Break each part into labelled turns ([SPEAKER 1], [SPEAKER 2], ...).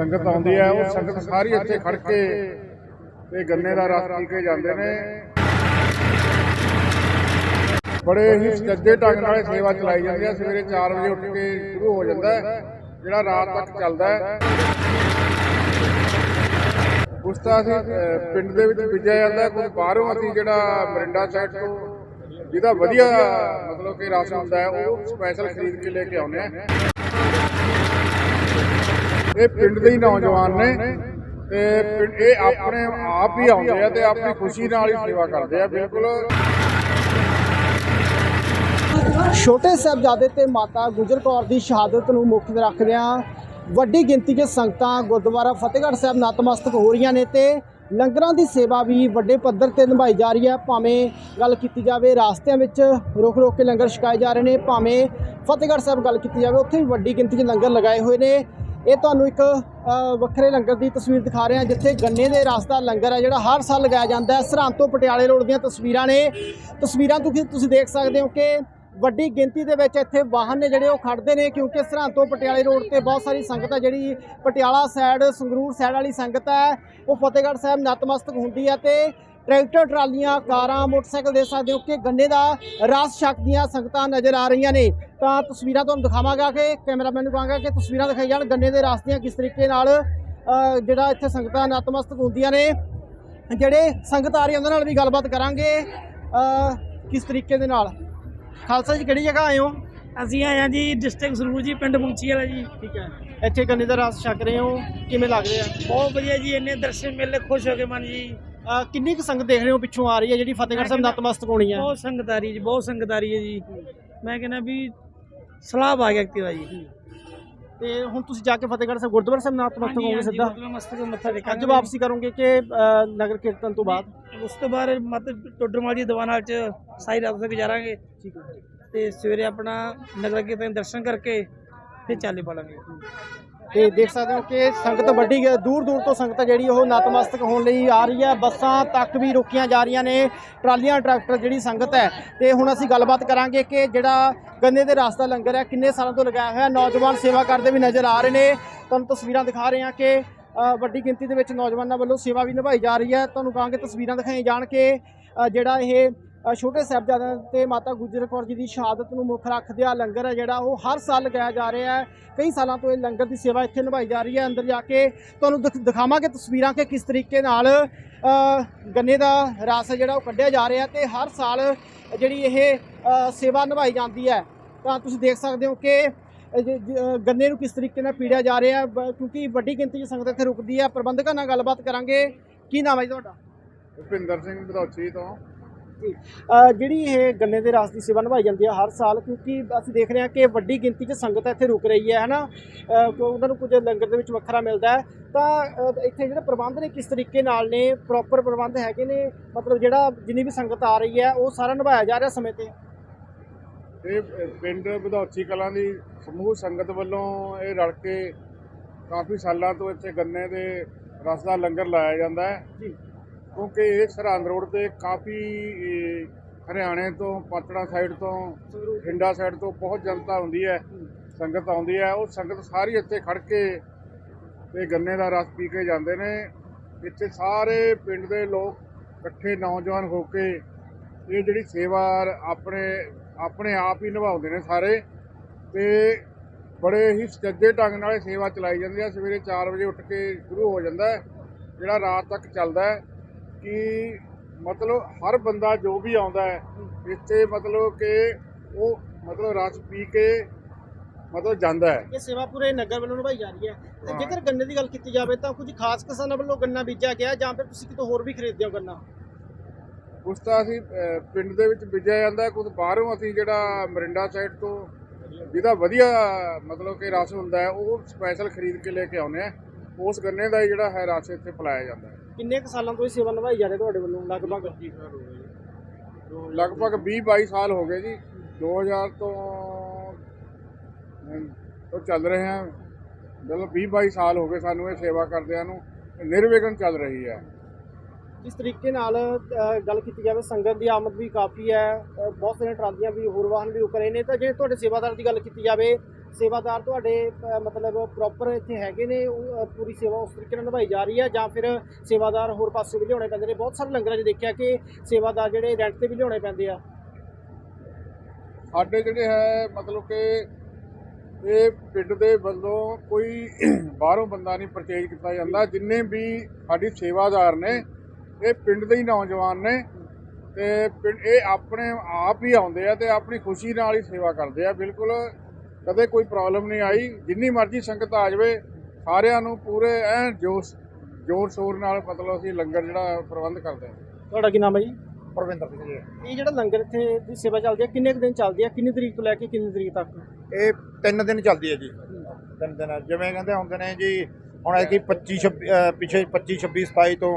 [SPEAKER 1] ਸੰਗਤ ਆਉਂਦੀ ਹੈ, ਉਹ ਸੰਗਤ ਸਾਰੀ ਇੱਥੇ ਖੜ ਕੇ ਤੇ ਗੰਨੇ ਦਾ ਰਸ ਪੀ ਕੇ ਜਾਂਦੇ ਨੇ। ਬੜੇ ਹੀ ਸੱਜੇ ਢੰਗ ਨਾਲ ਸੇਵਾ ਚਲਾਈ ਜਾਂਦੀ ਹੈ। ਸਵੇਰੇ 4 ਵਜੇ ਉੱਠ ਕੇ ਸ਼ੁਰੂ ਹੋ ਜਾਂਦਾ ਹੈ, ਜਿਹੜਾ ਰਾਤ ਤੱਕ ਚੱਲਦਾ ਹੈ। ਉਸ ਤਾਂ ਅਸੀਂ ਪਿੰਡ ਦੇ ਵਿੱਚ ਬੀਜਿਆ ਜਾਂਦਾ ਕੁਝ ਬਾਹਰੋਂ ਅਸੀਂ ਜਿਹੜਾ ਮਰਿੰਡਾ ਸਾਈਡ ਤੋਂ ਜਿਹਦਾ ਵਧੀਆ ਮਤਲਬ ਕਿ ਰਸ ਹੁੰਦਾ ਹੈ, ਉਹ ਸਪੈਸ਼ਲ ਖਰੀਦ ਕੇ ਲੈ ਕੇ ਆਉਂਦੇ ਆ ਇਹ ਪਿੰਡ ਦੇ ਹੀ ਨੌਜਵਾਨ ਨੇ ਤੇ ਇਹ ਆਪਣੇ ਆਪ ਹੀ ਆਉਂਦੇ ਆ ਤੇ ਆਪਣੀ ਖੁਸ਼ੀ ਨਾਲ ਹੀ ਸੇਵਾ ਕਰਦੇ ਆ, ਬਿਲਕੁਲ।
[SPEAKER 2] ਛੋਟੇ ਸਾਹਿਬਜ਼ਾਦੇ ਤੇ ਮਾਤਾ ਗੁਜਰ ਕੌਰ ਦੀ ਸ਼ਹਾਦਤ ਨੂੰ ਮੁੱਖ ਰੱਖਦਿਆਂ ਵੱਡੀ ਗਿਣਤੀ 'ਚ ਸੰਗਤਾਂ ਗੁਰਦੁਆਰਾ ਫਤਿਹਗੜ੍ਹ ਸਾਹਿਬ ਨਤਮਸਤਕ ਹੋ ਰਹੀਆਂ ਨੇ ਤੇ ਲੰਗਰਾਂ ਦੀ ਸੇਵਾ ਵੀ ਵੱਡੇ ਪੱਧਰ ਤੇ ਨਿਭਾਈ ਜਾ ਰਹੀ ਹੈ। ਭਾਵੇਂ ਗੱਲ ਕੀਤੀ ਜਾਵੇ ਰਾਸਤਿਆਂ ਵਿੱਚ ਰੁਕ ਰੁਕ ਕੇ ਲੰਗਰ ਛਕਾਏ ਜਾ ਰਹੇ ਨੇ, ਭਾਵੇਂ ਫਤਿਹਗੜ੍ਹ ਸਾਹਿਬ ਗੱਲ ਕੀਤੀ ਜਾਵੇ, ਉੱਥੇ ਵੀ ਵੱਡੀ ਗਿਣਤੀ 'ਚ ਲੰਗਰ ਲਗਾਏ ਹੋਏ ਨੇ। ਇਹ ਤੁਹਾਨੂੰ ਇੱਕ ਵੱਖਰੇ ਲੰਗਰ ਦੀ ਤਸਵੀਰ ਦਿਖਾ ਰਹੇ ਹਾਂ, ਜਿੱਥੇ ਗੰਨੇ ਦੇ ਰਸ ਦਾ ਲੰਗਰ ਹੈ, ਜਿਹੜਾ ਹਰ ਸਾਲ ਲਗਾਇਆ ਜਾਂਦਾ ਹੈ। ਸਰਹੰਦ ਤੋਂ ਪਟਿਆਲੇ ਰੋਡ ਦੀਆਂ ਤਸਵੀਰਾਂ ਨੇ। ਤਸਵੀਰਾਂ ਤੁਸੀਂ ਤੁਸੀਂ ਦੇਖ ਸਕਦੇ ਹੋ ਕਿ ਵੱਡੀ ਗਿਣਤੀ ਦੇ ਵਿੱਚ ਇੱਥੇ ਵਾਹਨ ਨੇ ਜਿਹੜੇ ਉਹ ਖੜਦੇ ਨੇ, ਕਿਉਂਕਿ ਸਰਹੰਦ ਤੋਂ ਪਟਿਆਲੇ ਰੋਡ ਤੇ ਬਹੁਤ ਸਾਰੀ ਸੰਗਤ ਹੈ, ਜਿਹੜੀ ਪਟਿਆਲਾ ਸਾਈਡ, ਸੰਗਰੂਰ ਸਾਈਡ ਵਾਲੀ ਸੰਗਤ ਹੈ, ਉਹ ਫਤਿਹਗੜ੍ਹ ਸਾਹਿਬ ਨਤਮਸਤਕ ਹੁੰਦੀ ਹੈ ਤੇ ਟਰੈਕਟਰ ਟਰਾਲੀਆਂ ਕਾਰਾਂ ਮੋਟਰਸਾਈਕਲ ਦੇ ਸਕਦੇ ਹੋ ਕਿ ਗੰਨੇ ਦਾ ਰਸ ਛਕਦੀਆਂ ਸੰਗਤਾਂ ਨਜ਼ਰ ਆ ਰਹੀਆਂ ਨੇ। ਤਾਂ ਤਸਵੀਰਾਂ ਤੁਹਾਨੂੰ ਦਿਖਾਵਾਂਗਾ ਕਿ ਕੈਮਰਾਮੈਨ ਨੂੰ ਕਹਾਂਗਾ ਕਿ ਤਸਵੀਰਾਂ ਦਿਖਾਈ ਜਾਣ ਗੰਨੇ ਦੇ ਰਸ ਦੀਆਂ ਕਿਸ ਤਰੀਕੇ ਨਾਲ ਜਿਹੜਾ ਇੱਥੇ ਸੰਗਤਾਂ ਨਤਮਸਤਕ ਹੁੰਦੀਆਂ ਨੇ। ਜਿਹੜੇ ਸੰਗਤ ਆ ਰਹੀ ਉਹਨਾਂ ਨਾਲ ਵੀ ਗੱਲਬਾਤ ਕਰਾਂਗੇ। ਕਿਸ ਤਰੀਕੇ ਦੇ ਨਾਲ? ਖਾਲਸਾ ਜੀ ਕਿਹੜੀ ਜਗ੍ਹਾ ਆਏ ਹੋ?
[SPEAKER 3] ਅਸੀਂ ਆਏ ਹਾਂ ਜੀ ਡਿਸਟ੍ਰਿਕਟ ਸਰੂਰ ਜੀ ਪਿੰਡ ਮੁੰਚੀ ਵਾਲਾ ਜੀ।
[SPEAKER 2] ਠੀਕ ਹੈ। ਇੱਥੇ ਗੰਨੇ ਦਾ ਰਸ ਛਕ ਰਹੇ ਹੋ ਕਿਵੇਂ ਲੱਗ ਰਿਹਾ?
[SPEAKER 3] ਬਹੁਤ ਵਧੀਆ ਜੀ ਇੰਨੇ ਦਰਸ਼ਨ ਮੇਲੇ ਖੁਸ਼ ਹੋ ਕੇ ਮਨ ਜੀ।
[SPEAKER 2] ਅ, ਕਿੰਨੀ ਕੁ ਸੰਗਤ ਦੇਖ ਰਹੇ ਹੋ ਪਿੱਛੋਂ ਆ ਰਹੀ ਹੈ ਜਿਹੜੀ ਫਤਿਹਗੜ੍ਹ ਸਾਹਿਬ ਨਤਮਸਤਕ ਹੋਣੀ ਹੈ?
[SPEAKER 3] ਬਹੁਤ ਸੰਗਤ ਆ ਰਹੀ ਜੀ ਬਹੁਤ ਸੰਗਤ ਆ ਰਹੀ ਹੈ ਜੀ। ਮੈਂ ਕਹਿੰਦਾ ਵੀ ਸਲਾਬ ਆ ਗਿਆ ਕਿਤੇ ਜੀ।
[SPEAKER 2] ਤੇ ਹੁਣ ਤੁਸੀਂ ਜਾ ਕੇ ਫਤਿਹਗੜ੍ਹ ਸਾਹਿਬ ਗੁਰਦੁਆਰਾ ਸਾਹਿਬ ਨਤਮਸਤਕ ਹੋਗੇ ਸਿੱਧਾ?
[SPEAKER 3] ਮਸਤਕ ਮੱਥਾ ਟੇਕਾਂਗੇ
[SPEAKER 2] ਅੱਜ ਵਾਪਸੀ ਕਰੋਗੇ ਕਿ ਅ, ਨਗਰ ਕੀਰਤਨ ਤੋਂ ਬਾਅਦ?
[SPEAKER 3] ਉਸ ਤੋਂ ਬਾਅਦ ਮਤ ਟੋਡਰਮਲ ਜੀ ਦੀਵਾਨ ਚ ਸਾਈ ਰਾਤ ਤੱਕ ਗੁਜ਼ਾਰਾਂਗੇ
[SPEAKER 2] ਠੀਕ ਹੈ।
[SPEAKER 3] ਤੇ ਸਵੇਰੇ ਆਪਣਾ ਨਗਰ ਕੀਰਤਨ ਦਰਸ਼ਨ ਕਰਕੇ ਫਿਰ ਚਾਲੇ ਪਾਲਾਂਗੇ
[SPEAKER 2] ਤੇ ਦੇਖ ਸਕਦੇ ਹੋ ਕਿ ਸੰਗਤ ਵੱਡੀ ਦੂਰ ਦੂਰ ਤੋਂ ਸੰਗਤ ਜਿਹੜੀ ਉਹ ਨਤਮਸਤਕ ਹੋਣ ਲਈ ਆ ਰਹੀ ਹੈ। ਬੱਸਾਂ ਤੱਕ ਵੀ ਰੁਕੀਆਂ ਜਾ ਰਹੀਆਂ ਨੇ, ਟਰਾਲੀਆਂ ਟਰੈਕਟਰ ਜਿਹੜੀ ਸੰਗਤ ਹੈ। ਤੇ ਹੁਣ ਅਸੀਂ ਗੱਲਬਾਤ ਕਰਾਂਗੇ ਕਿ ਜਿਹੜਾ ਗੰਨੇ ਦੇ ਰਸ ਦਾ ਲੰਗਰ ਹੈ, ਕਿੰਨੇ ਸਾਲਾਂ ਤੋਂ ਲਗਾਇਆ ਹੋਇਆ, ਨੌਜਵਾਨ ਸੇਵਾ ਕਰਦੇ ਵੀ ਨਜ਼ਰ ਆ ਰਹੇ ਨੇ। ਤੁਹਾਨੂੰ ਤਸਵੀਰਾਂ ਦਿਖਾ ਰਹੇ ਹਾਂ ਕਿ ਵੱਡੀ ਗਿਣਤੀ ਦੇ ਵਿੱਚ ਨੌਜਵਾਨਾਂ ਵੱਲੋਂ ਸੇਵਾ ਵੀ ਨਿਭਾਈ ਜਾ ਰਹੀ ਹੈ। ਤੁਹਾਨੂੰ ਕਹਾਂਗੇ ਤਸਵੀਰਾਂ ਦਿਖਾਈਆਂ ਜਾਣ ਕਿ ਜਿਹੜਾ ਇਹ ਛੋਟੇ ਸਾਹਿਬਜ਼ਾਦਿਆਂ ਤੇ ਮਾਤਾ ਗੁਜਰ ਕੌਰ ਜੀ ਦੀ ਸ਼ਹਾਦਤ ਨੂੰ ਮੁੱਖ ਰੱਖਦਿਆਂ ਲੰਗਰ ਹੈ ਜਿਹੜਾ ਉਹ ਹਰ ਸਾਲ ਲਗਾਇਆ ਜਾ ਰਿਹਾ ਹੈ। ਕਈ ਸਾਲਾਂ ਤੋਂ ਇਹ ਲੰਗਰ ਦੀ ਸੇਵਾ ਇੱਥੇ ਨਿਭਾਈ ਜਾ ਰਹੀ ਹੈ। ਅੰਦਰ ਜਾ ਕੇ ਤੁਹਾਨੂੰ ਦਿਖ- ਦਿਖਾਵਾਂਗੇ ਤਸਵੀਰਾਂ ਕਿ ਕਿਸ ਤਰੀਕੇ ਨਾਲ ਗੰਨੇ ਦਾ ਰਸ ਹੈ ਜਿਹੜਾ ਉਹ ਕੱਢਿਆ ਜਾ ਰਿਹਾ ਤੇ ਹਰ ਸਾਲ ਜਿਹੜੀ ਇਹ ਸੇਵਾ ਨਿਭਾਈ ਜਾਂਦੀ ਹੈ। ਤਾਂ ਤੁਸੀਂ ਦੇਖ ਸਕਦੇ ਹੋ ਕਿ ਗੰਨੇ ਨੂੰ ਕਿਸ ਤਰੀਕੇ ਨਾਲ ਪੀੜਿਆ ਜਾ ਰਿਹਾ ਕਿਉਂਕਿ ਵੱਡੀ ਗਿਣਤੀ 'ਚ ਸੰਗਤ ਇੱਥੇ ਰੁਕਦੀ ਹੈ। ਪ੍ਰਬੰਧਕਾਂ ਨਾਲ ਗੱਲਬਾਤ ਕਰਾਂਗੇ। ਕੀ ਨਾਮ ਹੈ ਜੀ ਤੁਹਾਡਾ?
[SPEAKER 1] ਭੁਪਿੰਦਰ ਸਿੰਘ ਬਧੌਚੀ ਤੋਂ।
[SPEAKER 2] ਜਿਹੜੀ ਇਹ ਗੰਨੇ ਦੇ ਰਸ ਦੀ ਸੇਵਾ ਨਿਭਾਈ ਜਾਂਦੀ ਹੈ ਹਰ ਸਾਲ ਕਿਉਂਕਿ ਅਸੀਂ ਦੇਖ ਰਹੇ ਹਾਂ ਕਿ ਵੱਡੀ ਗਿਣਤੀ 'ਚ ਸੰਗਤ ਇੱਥੇ ਰੁਕ ਰਹੀ ਹੈ ਹਨਾ? ਉਹਨਾਂ ਨੂੰ ਕੁਝ ਲੰਗਰ ਦੇ ਵਿੱਚ ਵੱਖਰਾ ਮਿਲਦਾ ਹੈ। ਤਾਂ ਇੱਥੇ ਜਿਹੜੇ ਪ੍ਰਬੰਧ ਨੇ ਕਿਸ ਤਰੀਕੇ ਨਾਲ ਨੇ ਪ੍ਰੋਪਰ ਪ੍ਰਬੰਧ ਹੈਗੇ ਨੇ? ਮਤਲਬ ਜਿਹੜਾ ਜਿੰਨੀ ਵੀ ਸੰਗਤ ਆ ਰਹੀ ਹੈ ਉਹ ਸਾਰਾ ਨਿਭਾਇਆ ਜਾ ਰਿਹਾ ਸਮੇਂ ਤੇ?
[SPEAKER 1] ਇਹ ਪਿੰਡ ਬਧੌਚੀ ਕਲਾਂ ਦੀ ਸਮੂਹ ਸੰਗਤ ਵੱਲੋਂ ਇਹ ਰਲ ਕੇ ਕਾਫੀ ਸਾਲਾਂ ਤੋਂ ਇੱਥੇ ਗੰਨੇ ਦੇ ਰਸ ਦਾ ਲੰਗਰ ਲਾਇਆ ਜਾਂਦਾ ਹੈ।
[SPEAKER 2] ਜੀ।
[SPEAKER 1] ਕਿਉਂਕਿ ਇਹ ਸਰਹੰਦ ਰੋਡ ਤੇ ਕਾਫੀ ਹਰਿਆਣੇ ਤੋਂ, ਪਾਤੜਾ ਸਾਈਡ ਤੋਂ ਠਿੰਡਾ ਸਾਈਡ ਤੋਂ ਬਹੁਤ ਜਨਤਾ ਆਉਂਦੀ ਹੈ, ਸੰਗਤ ਆਉਂਦੀ ਹੈ। ਉਹ ਸੰਗਤ ਸਾਰੀ ਇੱਥੇ ਖੜ ਕੇ ਤੇ ਗੰਨੇ ਦਾ ਰਸ ਪੀ ਕੇ ਜਾਂਦੇ ਨੇ। ਇੱਥੇ ਸਾਰੇ ਪਿੰਡ ਦੇ ਲੋਕ ਇਕੱਠੇ ਨੌਜਵਾਨ ਹੋ ਕੇ ਇਹ ਜਿਹੜੀ ਸੇਵਾ ਆਪਣੇ ਆਪਣੇ ਆਪ ਹੀ ਨਿਭਾਉਂਦੇ ਨੇ ਸਾਰੇ ਤੇ ਬੜੇ ਹੀ ਸੱਜੇ ਢੰਗ ਨਾਲ ਇਹ ਸੇਵਾ ਚਲਾਈ ਜਾਂਦੀ ਹੈ। ਸਵੇਰੇ 4 ਵਜੇ ਉੱਠ ਕੇ ਸ਼ੁਰੂ ਹੋ ਜਾਂਦਾ ਹੈ। ਜਿਹੜਾ ਰਾਤ ਤੱਕ ਚੱਲਦਾ ਹੈ ਕਿ ਮਤਲਬ ਹਰ ਬੰਦਾ ਜੋ ਵੀ ਆਉਂਦਾ ਹੈ ਇੱਥੇ ਮਤਲਬ ਕਿ ਉਹ ਮਤਲਬ ਰਸ ਪੀ ਕੇ ਮਤਲਬ ਜਾਂਦਾ ਹੈ।
[SPEAKER 2] ਇਹ ਸੇਵਾ ਪੂਰੇ ਨਗਰ ਵੱਲੋਂ ਨਿਭਾਈ ਜਾ ਰਹੀ ਹੈ। ਜੇਕਰ ਗੰਨੇ ਦੀ ਗੱਲ ਕੀਤੀ ਜਾਵੇ ਤਾਂ ਕੁਝ ਖਾਸ ਕਿਸਾਨਾਂ ਵੱਲੋਂ ਗੰਨਾ ਬੀਜਿਆ ਗਿਆ ਜਾਂ ਫਿਰ ਤੁਸੀਂ ਕਿਤੋਂ ਹੋਰ ਵੀ ਖਰੀਦਦੇ ਹੋ ਗੰਨਾ?
[SPEAKER 1] ਉਸ ਤਾਂ ਅਸੀਂ ਪਿੰਡ ਦੇ ਵਿੱਚ ਬੀਜਿਆ ਜਾਂਦਾ ਹੈ। ਕੁਝ ਬਾਹਰੋਂ ਅਸੀਂ ਜਿਹੜਾ ਮਰਿੰਡਾ ਸਾਈਡ ਤੋਂ ਜਿਹਦਾ ਵਧੀਆ ਮਤਲਬ ਕਿ ਰਸ ਹੁੰਦਾ ਹੈ ਉਹ ਸਪੈਸ਼ਲ ਖਰੀਦ ਕੇ ਲੈ ਕੇ ਆਉਂਦੇ ਆ ਉਸ ਗੰਨੇ ਦਾ ਜਿਹੜਾ ਹੈ ਰਸ ਇੱਥੇ ਪਿਲਾਇਆ ਜਾਂਦਾ ਹੈ।
[SPEAKER 2] ਕਿੰਨੇ ਕੁ ਸਾਲਾਂ ਤੋਂ ਇਹ ਸੇਵਾ ਨਿਭਾਈ ਜਾ ਰਹੀ ਤੁਹਾਡੇ ਵੱਲੋਂ ਲਗਭਗ?
[SPEAKER 1] ਲਗਭਗ 20 22 ਸਾਲ ਹੋ ਗਏ ਜੀ। 2000 ਤੋਂ ਤੋਂ ਚੱਲ ਰਹੇ ਹਾਂ ਮਤਲਬ 20 22 ਸਾਲ ਹੋ ਗਏ ਸਾਨੂੰ ਇਹ ਸੇਵਾ ਕਰਦਿਆਂ ਨੂੰ। ਨਿਰਵਿਘਨ ਚੱਲ ਰਹੀ ਹੈ
[SPEAKER 2] ਜਿਸ ਤਰੀਕੇ ਨਾਲ ਗੱਲ ਕੀਤੀ ਜਾਵੇ ਸੰਗਤ ਦੀ ਆਮਦ ਵੀ ਕਾਫੀ ਹੈ। ਬਹੁਤ ਸਾਰੀਆਂ ਟਰਾਲੀਆਂ ਵੀ ਹੋਰ ਵਾਹਨ ਵੀ ਰੁਕ ਰਹੇ ਨੇ। ਤਾਂ ਜੇ ਤੁਹਾਡੇ ਸੇਵਾਦਾਰ ਦੀ ਗੱਲ ਕੀਤੀ ਜਾਵੇ ਸੇਵਾਦਾਰ ਤੁਹਾਡੇ ਅ, ਮਤਲਬ ਪ੍ਰੋਪਰ ਇੱਥੇ ਹੈਗੇ ਨੇ ਉਹ, ਅ, ਪੂਰੀ ਸੇਵਾ ਉਸ ਤਰੀਕੇ ਨਾਲ ਨਿਭਾਈ ਜਾ ਰਹੀ ਹੈ ਜਾਂ ਫਿਰ ਸੇਵਾਦਾਰ ਹੋਰ ਪਾਸੇ ਵੀ ਲਿਆਉਣੇ ਪੈਂਦੇ ਨੇ? ਬਹੁਤ ਸਾਰੇ ਲੰਗਰਾਂ 'ਚ ਦੇਖਿਆ ਕਿ ਸੇਵਾਦਾਰ ਜਿਹੜੇ ਰੈਂਟ ਤੇ ਵੀ ਲਿਆਉਣੇ ਪੈਂਦੇ ਆ।
[SPEAKER 1] ਸਾਡੇ ਜਿਹੜੇ ਹੈ ਮਤਲਬ ਕਿ ਇਹ ਪਿੰਡ ਦੇ ਵੱਲੋਂ ਕੋਈ ਬਾਹਰੋਂ ਬੰਦਾ ਨਹੀਂ ਪਰਚੇਜ ਕੀਤਾ ਜਾਂਦਾ। ਜਿੰਨੇ ਵੀ ਸਾਡੀ ਸੇਵਾਦਾਰ ਨੇ ਇਹ ਪਿੰਡ ਦੇ ਹੀ ਨੌਜਵਾਨ ਨੇ ਤੇ ਪਿੰਡ ਇਹ ਆਪਣੇ ਆਪ ਹੀ ਆਉਂਦੇ ਆ ਤੇ ਆਪਣੀ ਖੁਸ਼ੀ ਨਾਲ ਹੀ ਸੇਵਾ ਕਰਦੇ ਆ। ਬਿਲਕੁਲ ਕਦੇ ਕੋਈ ਪ੍ਰੋਬਲਮ ਨਹੀਂ ਆਈ ਜਿੰਨੀ ਮਰਜ਼ੀ ਸੰਗਤ ਆ ਜਾਵੇ ਸਾਰਿਆਂ ਨੂੰ ਪੂਰੇ ਐਨ ਜੋਸ਼ ਜੋਰ ਸ਼ੋਰ ਨਾਲ ਮਤਲਬ ਅਸੀਂ ਲੰਗਰ ਜਿਹੜਾ ਪ੍ਰਬੰਧ ਕਰਦੇ ਹਾਂ।
[SPEAKER 2] ਤੁਹਾਡਾ ਕੀ ਨਾਮ ਹੈ ਜੀ?
[SPEAKER 4] ਪਰਵਿੰਦਰ ਸਿੰਘ ਜੀ।
[SPEAKER 2] ਇਹ ਜਿਹੜਾ ਲੰਗਰ ਇੱਥੇ ਦੀ ਸੇਵਾ ਚੱਲਦੀ ਹੈ ਕਿੰਨੇ ਕੁ ਦਿਨ ਚੱਲਦੀ ਹੈ ਕਿੰਨੀ ਤਰੀਕ ਤੋਂ ਲੈ ਕੇ ਕਿੰਨੀ ਤਰੀਕ ਤੱਕ?
[SPEAKER 4] ਇਹ ਤਿੰਨ ਦਿਨ ਚੱਲਦੀ ਹੈ ਜੀ। ਤਿੰਨ ਦਿਨ ਜਿਵੇਂ ਕਹਿੰਦੇ ਹੁੰਦੇ ਨੇ ਜੀ ਹੁਣ ਐਤਕੀ 25 26 ਅਹ ਪਿਛੇ 25 26 27 ਤੋਂ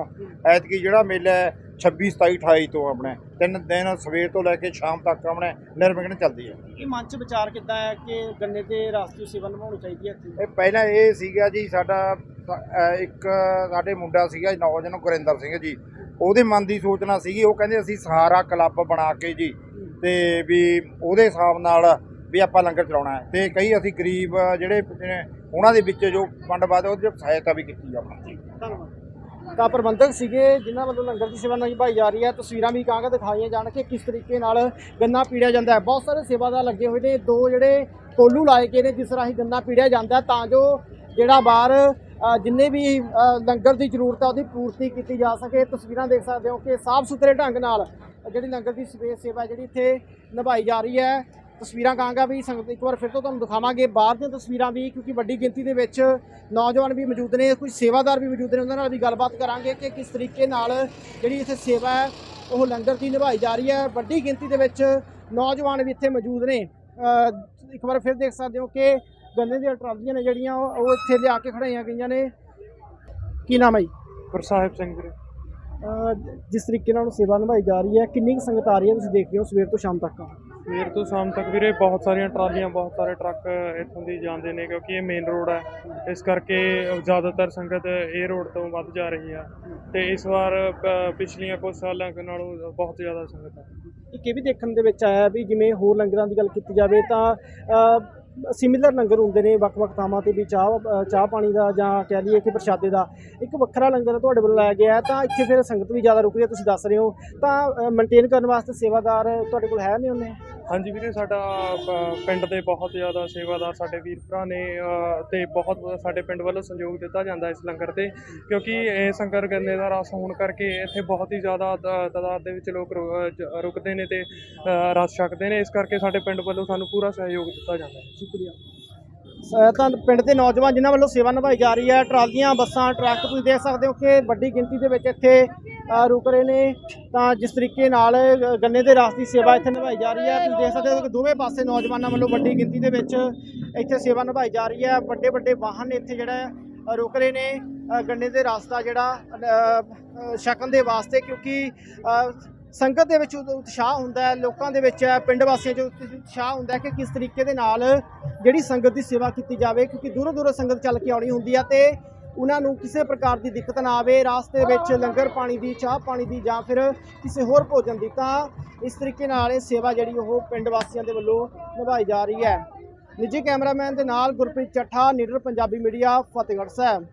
[SPEAKER 4] ਐਤਕੀ ਜਿਹੜਾ ਮੇਲਾ ਹੈ 26 27 28 ਤੋਂ ਆਪਣੇ। ਤਿੰਨ ਦਿਨ ਸਵੇਰ ਤੋਂ ਲੈ ਕੇ ਸ਼ਾਮ ਤੱਕ ਆਪਣੇ ਨਿਰਵਿਘਨ ਚੱਲਦੀ ਹੈ।
[SPEAKER 2] ਇਹ ਮਨ 'ਚ ਵਿਚਾਰ ਕਿੱਦਾਂ ਹੈ ਕਿ ਗੰਨੇ ਤੇ ਰਾਸ਼ਟਰੀ ਸੇਵਾ ਨਿਭਾਉਣੀ ਚਾਹੀਦੀ ਹੈ
[SPEAKER 4] ਇਹ ਪਹਿਲਾਂ ਇਹ ਸੀਗਾ ਜੀ ਸਾਡਾ ਇੱਕ ਸਾਡੇ ਮੁੰਡਾ ਸੀਗਾ ਨੌਜਵਾਨ ਗੁਰਿੰਦਰ ਸਿੰਘ ਜੀ। ਉਹਦੇ ਮਨ ਦੀ ਸੋਚਣਾ ਸੀਗੀ ਉਹ ਕਹਿੰਦੇ ਅਸੀਂ ਸਹਾਰਾ ਕਲੱਬ ਬਣਾ ਕੇ ਜੀ ਤੇ ਵੀ ਉਹਦੇ ਹਿਸਾਬ ਨਾਲ ਵੀ ਆਪਾਂ ਲੰਗਰ ਚਲਾਉਣਾ ਹੈ। ਤੇ ਕਈ ਅਸੀਂ ਗਰੀਬ ਜਿਹੜੇ ਉਹਨਾਂ ਦੇ ਵਿੱਚ ਜੋ ਫੰਡ ਵਾਦੇ ਉਹਦੇ ਸਹਾਇਤਾ ਵੀ ਕੀਤੀ ਜੀ
[SPEAKER 2] ਧੰਨਵਾਦ। ਤਾਂ ਪ੍ਰਬੰਧਕ ਸੀਗੇ, ਜਿਨ੍ਹਾਂ ਵੱਲੋਂ ਲੰਗਰ ਦੀ ਸੇਵਾ ਨਿਭਾਈ ਜਾ ਰਹੀ ਹੈ। ਤਸਵੀਰਾਂ ਵੀ ਕਾਂਗਾ ਦਿਖਾਈਆਂ ਜਾਣ ਕਿ ਕਿਸ ਤਰੀਕੇ ਨਾਲ ਗੰਨਾ ਪੀੜਿਆ ਜਾਂਦਾ ਹੈ। ਬਹੁਤ ਸਾਰੇ ਸੇਵਾਦਾਰ ਲੱਗੇ ਹੋਏ ਨੇ। ਦੋ ਜਿਹੜੇ ਕੋਲੂ ਲਾਏ ਗਏ ਨੇ, ਜਿਸ ਰਾਹੀਂ ਗੰਨਾ ਪੀੜਿਆ ਜਾਂਦਾ ਤਾਂ ਜੋ ਜਿਹੜਾ ਬਾਹਰ ਜਿੰਨੇ ਵੀ ਲੰਗਰ ਦੀ ਜ਼ਰੂਰਤ ਹੈ, ਉਹਦੀ ਪੂਰਤੀ ਕੀਤੀ ਜਾ ਸਕੇ। ਤਸਵੀਰਾਂ ਦੇਖ ਸਕਦੇ ਹੋ ਕਿ ਸਾਫ਼ ਸੁਥਰੇ ਢੰਗ ਨਾਲ ਜਿਹੜੀ ਲੰਗਰ ਦੀ ਸਵੇ- ਸੇਵਾ ਜਿਹੜੀ ਇੱਥੇ ਨਿਭਾਈ ਜਾ ਰਹੀ ਹੈ। ਤਸਵੀਰਾਂ ਕਹਾਂਗਾ ਵੀ ਸੰਗਤ ਇੱਕ ਵਾਰ ਫਿਰ ਤੋਂ ਤੁਹਾਨੂੰ ਦਿਖਾਵਾਂਗੇ। ਬਾਹਰ ਦੀਆਂ ਤਸਵੀਰਾਂ ਵੀ ਕਿਉਂਕਿ ਵੱਡੀ ਗਿਣਤੀ ਦੇ ਵਿੱਚ ਨੌਜਵਾਨ ਵੀ ਮੌਜੂਦ ਨੇ ਕੁਝ ਸੇਵਾਦਾਰ ਵੀ ਮੌਜੂਦ ਨੇ ਉਹਨਾਂ ਨਾਲ ਵੀ ਗੱਲਬਾਤ ਕਰਾਂਗੇ ਕਿ ਕਿਸ ਤਰੀਕੇ ਨਾਲ ਜਿਹੜੀ ਇੱਥੇ ਸੇਵਾ ਹੈ ਉਹ ਲੰਗਰ ਦੀ ਨਿਭਾਈ ਜਾ ਰਹੀ ਹੈ। ਵੱਡੀ ਗਿਣਤੀ ਦੇ ਵਿੱਚ ਨੌਜਵਾਨ ਵੀ ਇੱਥੇ ਮੌਜੂਦ ਨੇ। ਇੱਕ ਵਾਰ ਫਿਰ ਦੇਖ ਸਕਦੇ ਹੋ ਕਿ ਗੰਨੇ ਦੀਆਂ ਟਰਾਲੀਆਂ ਨੇ ਜਿਹੜੀਆਂ ਉਹ ਇੱਥੇ ਲਿਆ ਕੇ ਖੜਾਈਆਂ ਗਈਆਂ ਨੇ। ਕੀ ਨਾਮ ਹੈ ਜੀ?
[SPEAKER 3] ਗੁਰਸਾਹਿਬ ਸਿੰਘ
[SPEAKER 2] ਅ, ਜਿਸ ਤਰੀਕੇ ਨਾਲ ਸੇਵਾ ਨਿਭਾਈ ਜਾ ਰਹੀ ਹੈ ਕਿੰਨੀ ਸੰਗਤ ਆ ਰਹੀ ਹੈ ਤੁਸੀਂ ਦੇਖ ਰਹੇ ਹੋ ਸਵੇਰ ਤੋਂ ਸ਼ਾਮ ਤੱਕ?
[SPEAKER 3] ਸਵੇਰ ਤੋਂ ਸ਼ਾਮ ਤੱਕ ਵੀਰੇ ਬਹੁਤ ਸਾਰੀਆਂ ਟਰਾਲੀਆਂ, ਬਹੁਤ ਸਾਰੇ ਟਰੱਕ ਇੱਥੋਂ ਦੀ ਜਾਂਦੇ ਨੇ ਕਿਉਂਕਿ ਇਹ ਮੇਨ ਰੋਡ ਹੈ। ਇਸ ਕਰਕੇ ਜ਼ਿਆਦਾਤਰ ਸੰਗਤ ਇਹ ਰੋਡ ਤੋਂ ਵੱਧ ਜਾ ਰਹੀ ਆ। ਤੇ ਇਸ ਵਾਰ ਪਿਛਲੀਆਂ ਕੁਝ ਸਾਲਾਂ ਨਾਲੋਂ ਬਹੁਤ ਜ਼ਿਆਦਾ ਸੰਗਤ ਹੈ
[SPEAKER 2] ਇੱਕ ਇਹ ਵੀ ਦੇਖਣ ਦੇ ਵਿੱਚ ਆਇਆ ਵੀ ਜਿਵੇਂ ਹੋਰ ਲੰਗਰਾਂ ਦੀ ਗੱਲ ਕੀਤੀ ਜਾਵੇ ਤਾਂ ਸਿਮਿਲਰ ਲੰਗਰ ਹੁੰਦੇ ਨੇ ਵੱਖ-ਵੱਖ ਥਾਵਾਂ ਤੇ ਵੀ ਚਾਹ ਅ, ਚਾਹ ਪਾਣੀ ਦਾ ਜਾਂ ਕਹਿ ਲਈਏ ਕਿ ਪ੍ਰਸ਼ਾਦੇ ਦਾ ਇੱਕ ਵੱਖਰਾ ਲੰਗਰ ਤੁਹਾਡੇ ਵੱਲੋਂ ਲਾਇਆ ਗਿਆ ਹੈ ਤਾਂ ਇੱਥੇ ਫਿਰ ਸੰਗਤ ਵੀ ਜ਼ਿਆਦਾ ਰੁਕ ਰਹੀ ਹੈ ਤੁਸੀਂ ਦੱਸ ਰਹੇ ਹੋ ਤਾਂ ਮੇਨਟੇਨ ਕਰਨ ਵਾਸਤੇ ਸੇਵਾਦਾਰ ਤੁਹਾਡੇ ਕੋਲ ਹੈ ਨਹੀਂ ਹੁੰਦੇ
[SPEAKER 3] ਹਾਂਜੀ ਵੀਰੇ ਸਾਡਾ ਪਿੰਡ ਦੇ ਬਹੁਤ ਜ਼ਿਆਦਾ ਸੇਵਾਦਾਰ ਸਾਡੇ ਵੀਰ ਭਰਾ ਨੇ ਅ, ਤੇ ਬਹੁਤ ਸਾਡੇ ਪਿੰਡ ਵੱਲੋਂ ਸਹਿਯੋਗ ਦਿੱਤਾ ਜਾਂਦਾ ਇਸ ਲੰਗਰ ਤੇ ਕਿਉਂਕਿ ਇਹ ਸੰਗਰ ਗੰਨੇ ਦਾ ਰਸ ਹੋਣ ਕਰਕੇ ਇੱਥੇ ਬਹੁਤ ਹੀ ਜ਼ਿਆਦਾ ਤਾਦਾਦ ਦੇ ਵਿੱਚ ਲੋਕ ਰੁ- ਰੁਕਦੇ ਨੇ ਤੇ ਰਸ ਛਕਦੇ ਨੇ ਇਸ ਕਰਕੇ ਸਾਡੇ ਪਿੰਡ ਵੱਲੋਂ ਸਾਨੂੰ ਪੂਰਾ ਸਹਿਯੋਗ ਦਿੱਤਾ ਜਾਂਦਾ ਹੈ।
[SPEAKER 2] ਸ਼ੁਕਰੀਆ। ਤਾਂ ਪਿੰਡ ਦੇ ਨੌਜਵਾਨ ਜਿਨ੍ਹਾਂ ਵੱਲੋਂ ਸੇਵਾ ਨਿਭਾਈ ਜਾ ਰਹੀ ਹੈ ਟਰਾਲੀਆਂ ਬੱਸਾਂ ਟਰੱਕ ਤੁਸੀਂ ਦੇਖ ਸਕਦੇ ਹੋ ਕਿ ਵੱਡੀ ਗਿਣਤੀ ਦੇ ਵਿੱਚ ਇੱਥੇ ਰੁਕ ਰਹੇ ਨੇ। ਤਾਂ ਜਿਸ ਤਰੀਕੇ ਨਾਲ ਗੰਨੇ ਦੇ ਰਸ ਦੀ ਸੇਵਾ ਇੱਥੇ ਨਿਭਾਈ ਜਾ ਰਹੀ ਹੈ। ਤੁਸੀਂ ਦੇਖ ਸਕਦੇ ਹੋ ਕਿ ਦੋਵੇਂ ਪਾਸੇ ਨੌਜਵਾਨਾਂ ਵੱਲੋਂ ਵੱਡੀ ਗਿਣਤੀ ਦੇ ਵਿੱਚ ਇੱਥੇ ਸੇਵਾ ਨਿਭਾਈ ਜਾ ਰਹੀ ਹੈ। ਵੱਡੇ ਵੱਡੇ ਵਾਹਨ ਇੱਥੇ ਜਿਹੜਾ ਰੁਕ ਰਹੇ ਨੇ। ਗੰਨੇ ਦੇ ਰਸ ਦਾ ਜਿਹੜਾ ਅ, ਛਕਣ ਦੇ ਵਾਸਤੇ ਕਿਉਂਕਿ ਸੰਗਤ ਦੇ ਵਿੱਚ ਉਤਸ਼ਾਹ ਹੁੰਦਾ ਹੈ। ਲੋਕਾਂ ਦੇ ਵਿੱਚ ਪਿੰਡ ਵਾਸੀਆਂ 'ਚ ਉਤਸ਼ਾਹ ਹੁੰਦਾ ਹੈ ਕਿ ਕਿਸ ਤਰੀਕੇ ਦੇ ਨਾਲ ਜਿਹੜੀ ਸੰਗਤ ਦੀ ਸੇਵਾ ਕੀਤੀ ਜਾਵੇ। ਕਿਉਂਕਿ ਦੂਰੋਂ ਦੂਰੋਂ ਸੰਗਤ ਚੱਲ ਕੇ ਆਉਣੀ ਹੁੰਦੀ ਹੈ ਤੇ ਉਹਨਾਂ ਨੂੰ ਕਿਸੇ ਪ੍ਰਕਾਰ ਦੀ ਦਿੱਕਤ ਨਾ ਆਵੇ, ਰਾਸਤੇ ਵਿੱਚ ਲੰਗਰ ਪਾਣੀ ਦੀ, ਚਾਹ ਪਾਣੀ ਦੀ ਜਾਂ ਫਿਰ ਕਿਸੇ ਹੋਰ ਭੋਜਨ ਦੀ, ਤਾਂ ਇਸ ਤਰੀਕੇ ਨਾਲ ਇਹ ਸੇਵਾ ਜਿਹੜੀ ਉਹ ਪਿੰਡ ਵਾਸੀਆਂ ਦੇ ਵੱਲੋਂ ਨਿਭਾਈ ਜਾ ਰਹੀ ਹੈ। ਨਿੱਜੀ ਕੈਮਰਾਮੈਨ ਦੇ ਨਾਲ ਗੁਰਪ੍ਰੀਤ ਚੱਠਾ ਨੀਡਰ ਪੰਜਾਬੀ ਮੀਡੀਆ, ਫਤਿਹਗੜ੍ਹ ਸਾਹਿਬ।